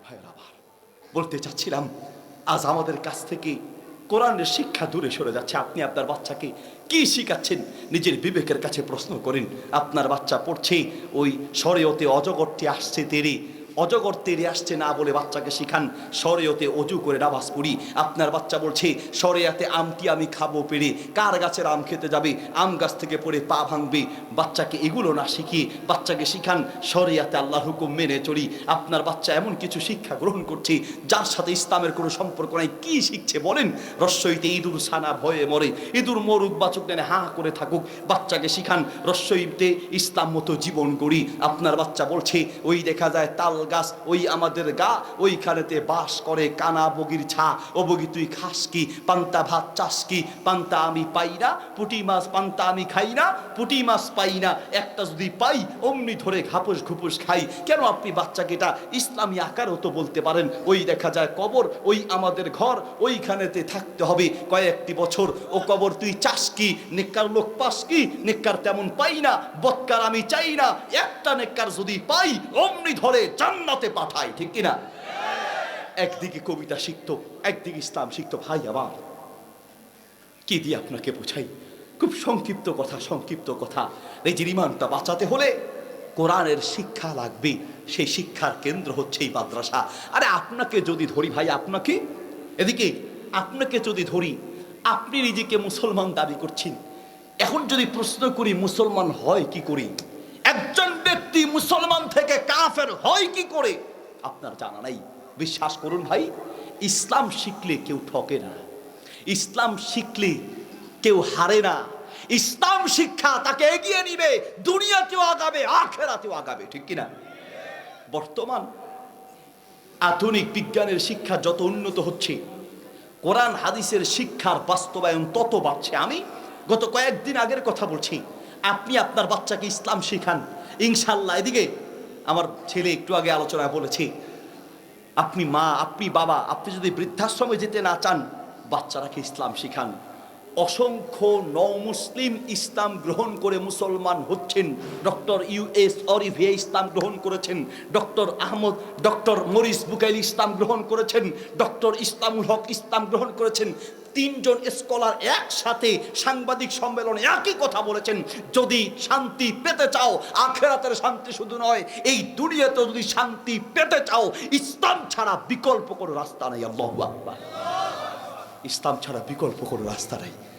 ভাইয়ের বলতে চাচ্ছিলাম, আজ আমাদের কাছ থেকে কোরআনের শিক্ষা দূরে সরে যাচ্ছে। আপনি আপনার বাচ্চাকে কি শিখাচ্ছেন? নিজের বিবেকের কাছে প্রশ্ন করেন। আপনার বাচ্চা পড়ছে, ওই শরেয়তে অজগরটি আসছে তেরে অজগর তেরে আসছে না বলে বাচ্চাকে শিখান। সরেয়তে অজু করে নামাজ পড়ি। আপনার বাচ্চা বলছে শরেয়াতে আমটি আমি খাব পেরে কার গাছের আম খেতে যাবে? আম গাছ থেকে পড়ে পা ভাঙবে। বাচ্চাকে এগুলো না শিখিয়ে বাচ্চাকে শিখান, সরেয়াতে আল্লাহর হুকুম মেনে চলি। আপনার বাচ্চা এমন কিছু শিক্ষা গ্রহণ করছে, যার সাথে ইসলামের কোনো সম্পর্ক নাই। কি শিখছে বলেন? রস্যইতে ইঁদুর সানা ভয়ে মরে। ইঁদুর মরুক বাচক নেনে হা করে থাকুক। বাচ্চাকে শিখান, রস্যইতে ইসলাম মতো জীবন গড়ি। আপনার বাচ্চা বলছে, ওই দেখা যায় তাল গাছ ওই আমাদের গা, ওইখানেতে বাস করে কানা বগির ছা। ও বগি, তুই খাস কি? পান্তা ভাত চাস কি? পান্তা আমি পাই না, পুটি মাছ পান্তা আমি খাই না, পুটি মাছ পাই না। একটা যদি পাই, অমনি ধরে ঘাপুস ঘুপুস খাই। কেন আপনি বাচ্চাকে এটা ইসলামী আকারও তো বলতে পারেন? ওই দেখা যায় কবর, ওই আমাদের ঘর, ওইখানেতে থাকতে হবে কয়েকটি বছর। ও কবর তুই চাস কি? নেককার লোক পাস কি? নেককার তেমন পাই না, বৎকার আমি চাই না। একটা নেককার যদি পাই, অমনি ধরে জান্নাতে পাঠাই ঠিক কিনা? একদিকে কবিতা শিখত, একদিকে ইসলাম শিখত। ভাই আমার, কি দিয়ে আপনাকে বোঝাই? খুব সংক্ষিপ্ত কথা সংক্ষিপ্ত কথা। নিজের ইমানটা বাঁচাতে হলে কোরআনের শিক্ষা লাগবে। সেই শিক্ষার কেন্দ্র হচ্ছে এই মাদ্রাসা। আরে আপনাকে যদি ধরি ভাই, আপনাকে? এদিকে, আপনাকে যদি ধরি, আপনি নিজেকে মুসলমান দাবি করছেন। এখন যদি প্রশ্ন করি, মুসলমান হয় কি করি? একজন ব্যক্তি মুসলমান থেকে কাফের হয় কি করে? আপনার জানা নাই। বিশ্বাস করুন ভাই, ইসলাম শিখলে কেউ ঠকে না। ইসলাম শিখলে কেউ হারে না। ইসলাম শিক্ষা তাকে এগিয়ে নিবে, দুনিয়াতেও আগাবে, আখেরাতেও আগাবে, ঠিক কিনা? বর্তমান আধুনিক বিজ্ঞানের শিক্ষা যত উন্নত হচ্ছে, কোরআন হাদিসের শিক্ষার বাস্তবায়ন তত বাড়ছে। আমি গত কয়েকদিন আগের কথা বলছি, আপনি আপনার বাচ্চাকে ইসলাম শিখান। ইনশাল্লাহ এদিকে আমার ছেলে একটু আগে আলোচনায় বলেছে, আপনি মা, আপনি বাবা, আপনি যদি বৃদ্ধাশ্রমে যেতে না চান, বাচ্চারাকে ইসলাম শিখান। অসংখ্য নও মুসলিম ইসলাম গ্রহণ করে মুসলমান হচ্ছেন। ডক্টর ইউএস অরিভিয়া ইসলাম গ্রহণ করেছেন। Doctor Ahmad, doctor Maurice Bucaille ইসলাম গ্রহণ করেছেন। ডক্টর ইসলামুল হক ইসলাম গ্রহণ করেছেন। তিনজন স্কলার একসাথে সাংবাদিক সম্মেলনে একই কথা বলেছেন। যদি শান্তি পেতে চাও, আখেরাতের শান্তি শুধু নয়, এই দুনিয়াতে যদি শান্তি পেতে চাও, ইসলাম ছাড়া বিকল্প কোনো রাস্তা নেই। আল্লাহু আকবার। ইসলাম ছাড়া বিকল্প কোনো রাস্তা নেই।